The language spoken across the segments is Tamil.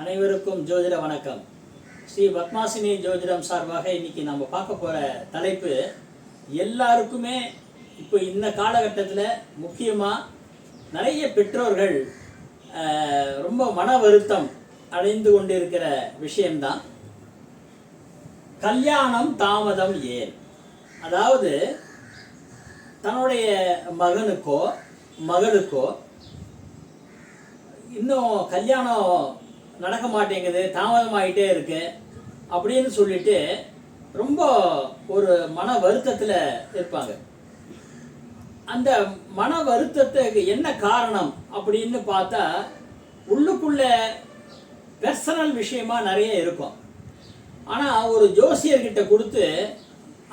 அனைவருக்கும் ஜோதிட வணக்கம். ஸ்ரீ பத்மாசினி ஜோதிடம் சார்பாக இன்னைக்கு நம்ம பார்க்க போகிற தலைப்பு எல்லாருக்குமே இப்போ இந்த காலகட்டத்தில் முக்கியமாக நிறைய பெற்றோர்கள் ரொம்ப மன வருத்தம் அடைந்து கொண்டிருக்கிற விஷயம்தான். கல்யாணம் தாமதம் ஏன்? அதாவது தன்னுடைய மகனுக்கோ மகளுக்கோ இன்னும் கல்யாணம் நடக்க மாட்டேங்குது தாமதமாகிட்டே இருக்கு அப்படின்னு சொல்லிட்டு ரொம்ப ஒரு மன வருத்தத்தில் இருப்பாங்க. அந்த மன வருத்தத்துக்கு என்ன காரணம் அப்படின்னு பார்த்தா உள்ளுக்குள்ள பர்சனல் விஷயமா நிறைய இருக்கும். ஆனால் ஒரு ஜோசியர்கிட்ட கொடுத்து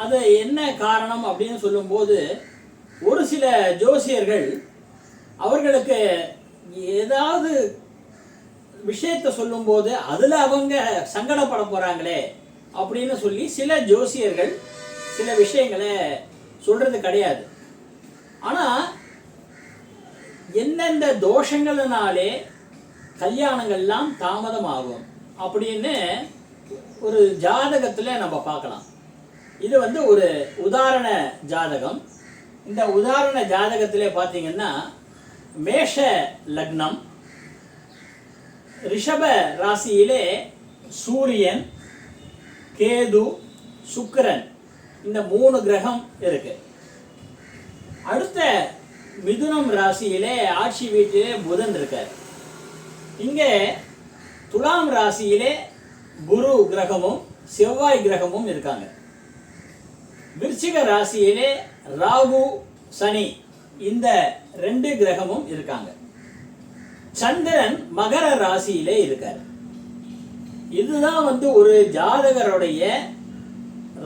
அது என்ன காரணம் அப்படின்னு சொல்லும்போது ஒரு சில ஜோசியர்கள் அவர்களுக்கு ஏதாவது விஷயத்தை சொல்லும்போது அதில் அவங்க சங்கடப்பட போகிறாங்களே அப்படின்னு சொல்லி சில ஜோசியர்கள் சில விஷயங்களை சொல்கிறது கிடையாது. ஆனால் எந்தெந்த தோஷங்கள்னாலே கல்யாணங்கள்லாம் தாமதமாகும் அப்படின்னு ஒரு ஜாதகத்தில் நம்ம பார்க்கலாம். இது வந்து ஒரு உதாரண ஜாதகம். இந்த உதாரண ஜாதகத்திலே பார்த்தீங்கன்னா மேஷ லக்னம் ரிஷப ராசியிலே சூரியன் கேது சுக்கிரன் இந்த மூணு கிரகம் இருக்கு. அடுத்த மிதுனம் ராசியிலே ஆட்சி வீட்டிலே புதன் இருக்கார். இங்கே துலாம் ராசியிலே குரு கிரகமும் செவ்வாய் கிரகமும் இருக்காங்க. விருச்சிக ராசியிலே ராகு சனி இந்த ரெண்டு கிரகமும் இருக்காங்க. சந்திரன் மகர ராசியிலே இருக்கார். இதுதான் வந்து ஒரு ஜாதகருடைய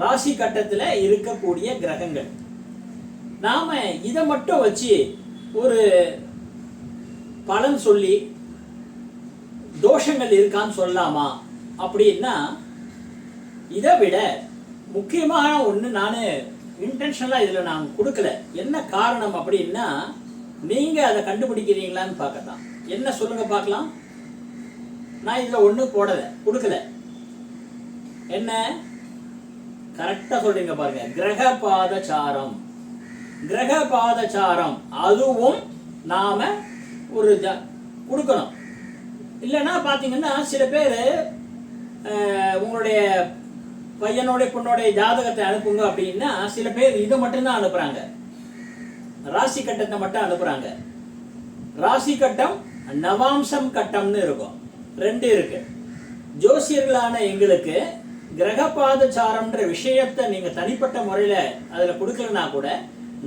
ராசி கட்டத்தில் இருக்கக்கூடிய கிரகங்கள். நாம் இதை மட்டும் வச்சு ஒரு பலன் சொல்லி தோஷங்கள் இருக்கான்னு சொல்லலாமா? அப்படின்னா இதை விட முக்கியமான ஒன்று நான் இன்டென்ஷனலாக இதில் நான் கொடுக்கல. என்ன காரணம் அப்படின்னா நீங்கள் அதை கண்டுபிடிக்கிறீங்களான்னு பார்க்கலாம் என்ன சொல்லுங்க பார்க்கலாம். நான் இதில் ஒன்றும் போடலை கொடுக்கல. என்ன? கரெக்டாக சொல்றீங்க பாருங்க. கிரக பாதச்சாரம் கிரக பாதச்சாரம் அதுவும் நாம ஒரு கொடுக்கணும். இல்லைன்னா பார்த்தீங்கன்னா சில பேர் உங்களுடைய பையனுடைய பொண்ணுடைய ஜாதகத்தை அனுப்புங்க அப்படின்னா சில பேர் இதை மட்டும்தான் அனுப்புறாங்க. ராசி கட்டத்தை மட்டும் அனுப்புறாங்க. ராசி கட்டம் நவாம்சம் கட்டம்னு இருக்கும். ரெண்டு இருக்கு. ஜோசியர்களான எங்களுக்கு கிரகபாதச்சாரம்ன்ற விஷயத்தை நீங்கள் தனிப்பட்ட முறையில் அதில் கொடுக்கலனா கூட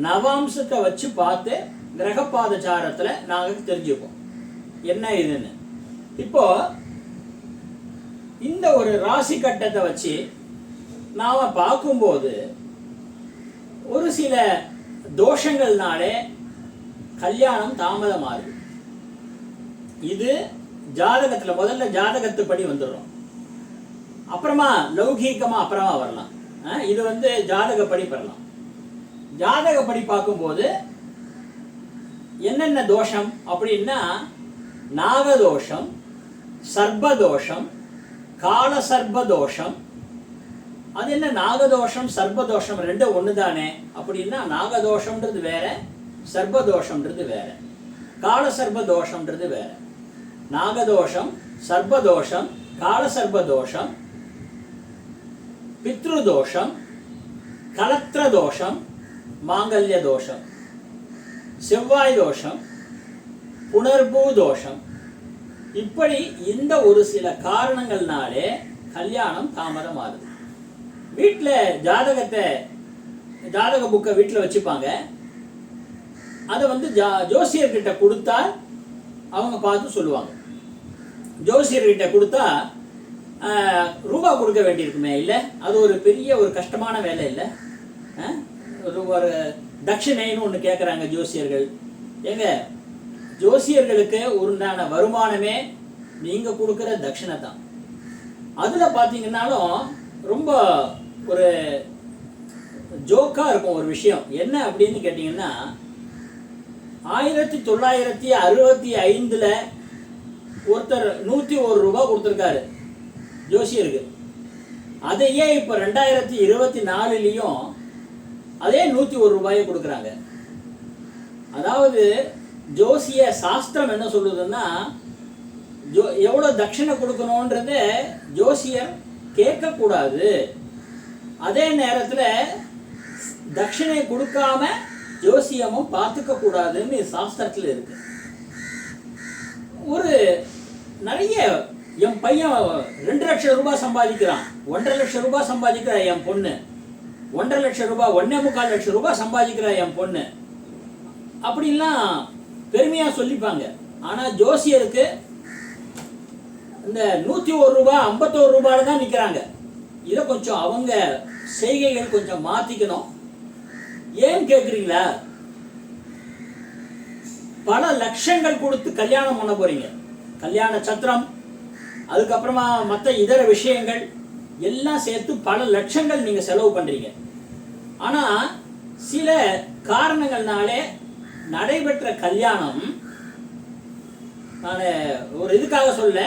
நவாம்சத்தை வச்சு பார்த்து கிரகபாதச்சாரத்துல நாங்கள் தெரிஞ்சுப்போம். என்ன இதுன்னு? இப்போ இந்த ஒரு ராசி கட்டத்தை வச்சு நாம் பார்க்கும்போது ஒரு சில தோஷங்கள்னாலே கல்யாணம் தாமதமாகுது. இது ஜாதகத்துல முதல்ல ஜாதகத்துப்படி வந்துடுறோம் அப்புறமா லௌகீகமா அப்புறமா வரலாம். இது வந்து ஜாதகப்படி பெறலாம் ஜாதகப்படி பார்க்கும்போது என்னென்ன தோஷம் அப்படின்னா நாகதோஷம் சர்பதோஷம் கால சர்பதோஷம் அது என்ன நாகதோஷம் சர்பதோஷம் ரெண்டும் ஒன்று தானே அப்படின்னா நாகதோஷம்ன்றது வேற சர்பதோஷம்ன்றது வேற. கால சர்பதோஷம்ன்றது வேற. நாகதோஷம் சர்பதோஷம் காலசர்பதோஷம் பித்ருதோஷம் கலத்திர தோஷம் மாங்கல்ய தோஷம் செவ்வாய் தோஷம் புனர்பூ தோஷம் இப்படி இந்த ஒரு சில காரணங்கள்னாலே கல்யாணம் தாமதம் ஆகுது வீட்டில் ஜாதகத்தை ஜாதக புக்கை வீட்டில் வச்சுப்பாங்க. அதை வந்து ஜா ஜோசியர்கிட்ட கொடுத்தா அவங்க பார்த்து சொல்லுவாங்க. ஜோசியர்கிட்ட கொடுத்தா ரூபா கொடுக்க வேண்டியிருக்குமே இல்லை? அது ஒரு பெரிய ஒரு கஷ்டமான வேலை இல்லை? ஒரு ஒரு தட்சிணைன்னு ஒன்று கேட்குறாங்க ஜோசியர்கள். ஏங்க ஜோசியர்களுக்கு உண்டான வருமானமே நீங்கள் கொடுக்குற தட்சிணை தான். அதில் பார்த்தீங்கன்னாலும் ரொம்ப ஒரு ஜோக்காக இருக்கும் ஒரு விஷயம். என்ன அப்படின்னு கேட்டிங்கன்னா ஆயிரத்தி தொள்ளாயிரத்தி அறுபத்தி ஐந்தில் ஒருத்தர் நூற்றி ஒரு ரூபாய் கொடுத்துருக்காரு. ஜோசியருக்கு அதையே இப்போ ரெண்டாயிரத்தி இருபத்தி நாலுலேயும் அதே நூற்றி ஒரு ரூபாயை கொடுக்குறாங்க? அதாவது ஜோசிய சாஸ்திரம் என்ன சொல்லுதுன்னா ஜோ எவ்வளோ தட்சிணை கொடுக்கணுன்றத ஜோசியர் கேட்கக்கூடாது. அதே நேரத்தில் தட்சிணை கொடுக்காம ஜோசியமும் பார்த்துக்க கூடாதுன்னு சாஸ்திரத்தில் இருக்குது ஒரு நிறைய என் பையன் ரெண்டு லட்சம் ரூபாய் சம்பாதிக்கிறான். ஒன்றரை லட்சம் ரூபாய் சம்பாதிக்கிறா என் பொண்ணு. ஒன்றரை லட்சம் ரூபாய் ஒன்னே முக்கால் லட்சம் ரூபாய் சம்பாதிக்கிறா என் பொண்ணு. அப்படிலாம் பெருமையாக சொல்லிப்பாங்க. ஆனால் ஜோசியருக்கு இந்த நூற்றி ஒரு ரூபா ஐம்பத்தோரு ரூபாயில் தான் நிற்கிறாங்க இதை கொஞ்சம் அவங்க செய்கைகள் கொஞ்சம் மாற்றிக்கணும் ஏன் கேட்குறீங்களா பல லட்சங்கள் கொடுத்து கல்யாணம் பண்ண போறீங்க. கல்யாண சத்திரம் அதுக்கப்புறமா மற்ற இதர விஷயங்கள் எல்லாம் சேர்த்து பல லட்சங்கள் நீங்க செலவு பண்றீங்க. ஆனா சில காரணங்கள்னாலே நடைபெற்ற கல்யாணம் நான் ஒரு இதுக்காக சொல்ல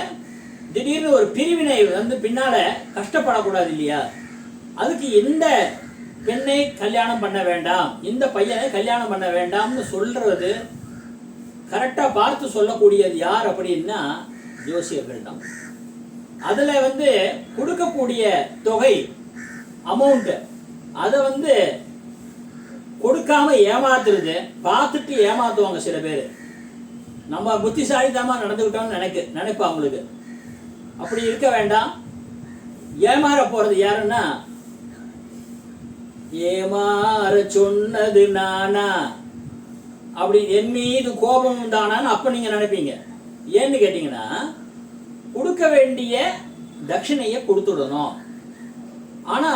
திடீர்னு ஒரு பிரிவினை வந்து பின்னால கஷ்டப்படக்கூடாது இல்லையா? அதுக்கு இந்த பெண்ணை கல்யாணம் பண்ண வேண்டாம் இந்த பையனை கல்யாணம் பண்ண வேண்டாம்னு சொல்றது கரெக்டாக பார்த்து சொல்லக்கூடியது யார் அப்படின்னா ஜோசியர்கள் தான் அதில் வந்து கொடுக்கக்கூடிய தொகை அமௌண்ட்டு அதை வந்து கொடுக்காம ஏமாத்துறது பார்த்துட்டு ஏமாத்துவாங்க சில பேர். நம்ம புத்திசாலிதமாக நடந்துக்கிட்டோம்னு நினைக்க நினைப்பா அவங்களுக்கு. அப்படி இருக்க வேண்டாம். ஏமாற போகிறது யாருன்னா? ஏமாற சொன்னது நானா? அப்படி என் மீது கோபம் உண்டானான்னு அப்ப நீங்க நினைப்பீங்க. ஏன்னு கேட்டீங்கன்னா கொடுக்க வேண்டிய தட்சிணையை கொடுத்துடணும். ஆனா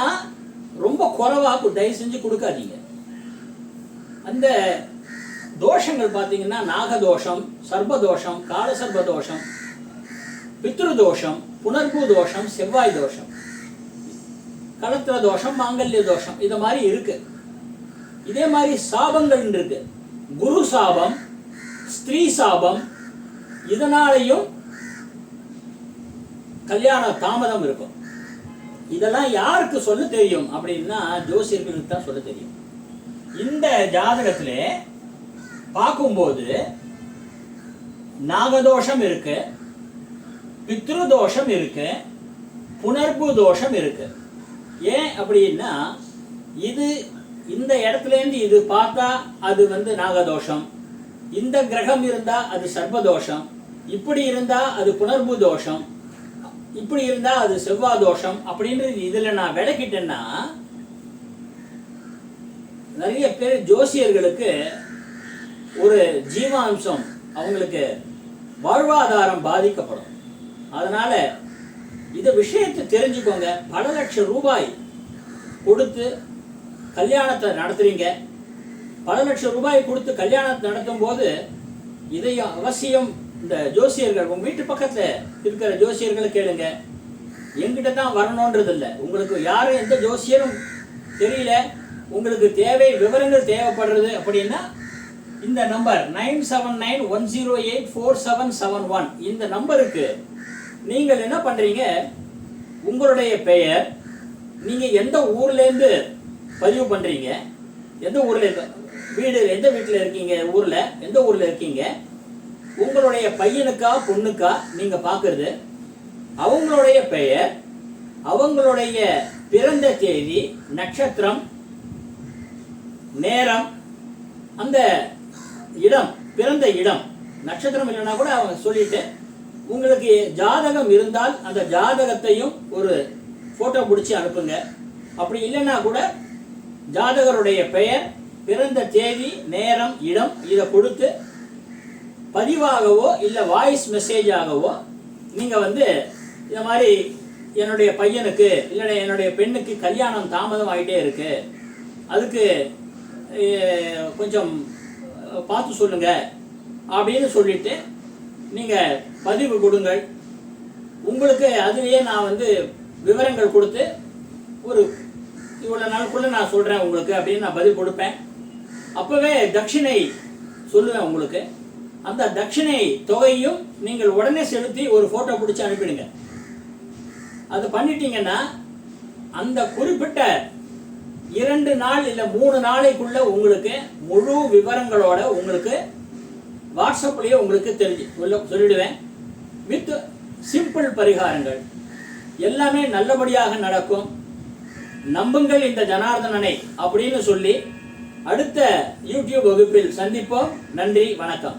ரொம்ப குறைவா தயவு செஞ்சு கொடுக்காதீங்க. அந்த தோஷங்கள் பார்த்தீங்கன்னா நாகதோஷம் சர்பதோஷம் காலசர்ப தோஷம் பித்ரு தோஷம் புனர்பூ தோஷம் செவ்வாய் தோஷம் கலத்திர தோஷம் மாங்கல்ய தோஷம் இது மாதிரி இருக்கு. இதே மாதிரி சாபங்கள் இருக்கு. குரு சாபம் ஸ்திரீ சாபம் இதனாலையும் கல்யாண தாமதம் இருக்கும். இதெல்லாம் யாருக்கு சொல்ல தெரியும்? அப்படின்னா ஜோசியர்களுக்கு தான் சொல்ல தெரியும். இந்த ஜாதகத்தில் பார்க்கும்போது நாகதோஷம் இருக்கு பித்ரு தோஷம் இருக்கு புனர்பு தோஷம் இருக்கு. ஏன் அப்படின்னா இது இந்த இடத்துல இருந்து இது பார்த்தா அது வந்து நாகதோஷம். இந்த கிரகம் இருந்தா அது சர்வதோஷம் இப்படி இருந்தா அது புனர்பு தோஷம். இப்படி இருந்தா அது செவ்வாய் தோஷம். அப்படின்றது இதுல நான் விளக்கிட்டேன்னா நிறைய பேர் ஜோசியர்களுக்கு ஒரு ஜீவாம்சம் அவங்களுக்கு வாழ்வாதாரம் பாதிக்கப்படும். அதனால இந்த விஷயத்தை தெரிஞ்சுக்கோங்க. பல லட்சம் ரூபாய் கொடுத்து கல்யாணத்தை நடத்துறீங்க. பல லட்சம் ரூபாய் கொடுத்து கல்யாணத்தை நடத்தும் போது இதையும் அவசியம் இந்த ஜோசியர்கள் உங்க வீட்டு பக்கத்துல இருக்கிற ஜோசியர்களை கேளுங்க. எங்கிட்ட தான் வரணுன்றது இல்லை உங்களுக்கு யாரும் எந்த ஜோசியரும் தெரியல. உங்களுக்கு தேவை விவரங்கள் தேவைப்படுறது அப்படின்னா இந்த number nine seven nine one zero eight four seven seven one. இந்த நம்பருக்கு நீங்கள் என்ன பண்றீங்க? உங்களுடைய பெயர் நீங்க எந்த ஊர்லேருந்து பதிவு பண்ணுறீங்க எந்த ஊரில் இருக்க வீடு எந்த வீட்டில் இருக்கீங்க? ஊரில் எந்த ஊரில் இருக்கீங்க? உங்களுடைய பையனுக்கா பொண்ணுக்கா நீங்கள் பார்க்குறது அவங்களுடைய பெயர் அவங்களுடைய பிறந்த தேதி நட்சத்திரம் நேரம் அந்த இடம் பிறந்த இடம். நட்சத்திரம் இல்லைன்னா கூட அவங்க சொல்லிட்டு உங்களுக்கு ஜாதகம் இருந்தால் அந்த ஜாதகத்தையும் ஒரு ஃபோட்டோ பிடிச்சி அனுப்புங்க. அப்படி இல்லைன்னா கூட ஜாதகருடைய பெயர் பிறந்த தேதி நேரம் இடம் இதை கொடுத்து பதிவாகவோ இல்லை வாய்ஸ் மெசேஜாகவோ நீங்கள் வந்து இந்த மாதிரி என்னுடைய பையனுக்கு இல்லை என்னுடைய பெண்ணுக்கு கல்யாணம் தாமதம் ஆகிட்டே இருக்கு. அதுக்கு கொஞ்சம் பார்த்து சொல்லுங்க அப்படின்னு சொல்லிட்டு நீங்கள் பதிவு கொடுங்கள். உங்களுக்கு அதுலேயே நான் வந்து விவரங்கள் கொடுத்து ஒரு இவ்வளோ நாளுக்குள்ளே நான் சொல்கிறேன் உங்களுக்கு அப்படின்னு நான் பதில் கொடுப்பேன். அப்போவே தட்சிணை சொல்லுவேன் உங்களுக்கு. அந்த தட்சிணை தொகையும் நீங்கள் உடனே செலுத்தி ஒரு ஃபோட்டோ பிடிச்சி அனுப்பிடுங்க. அது பண்ணிட்டீங்கன்னா அந்த குறிப்பிட்ட இரண்டு நாள் இல்லை மூணு நாளைக்குள்ள உங்களுக்கு முழு விவரங்களோட உங்களுக்கு வாட்ஸ்அப்லேயே உங்களுக்கு தெரிஞ்சு சொல்ல சொல்லிடுவேன். வித் சிம்பிள் பரிகாரங்கள். எல்லாமே நல்லபடியாக நடக்கும். நம்புங்கள் இந்த ஜனார்தனனை அப்படின்னு சொல்லி அடுத்த யூடியூப் வகுப்பில் சந்திப்போம். நன்றி வணக்கம்.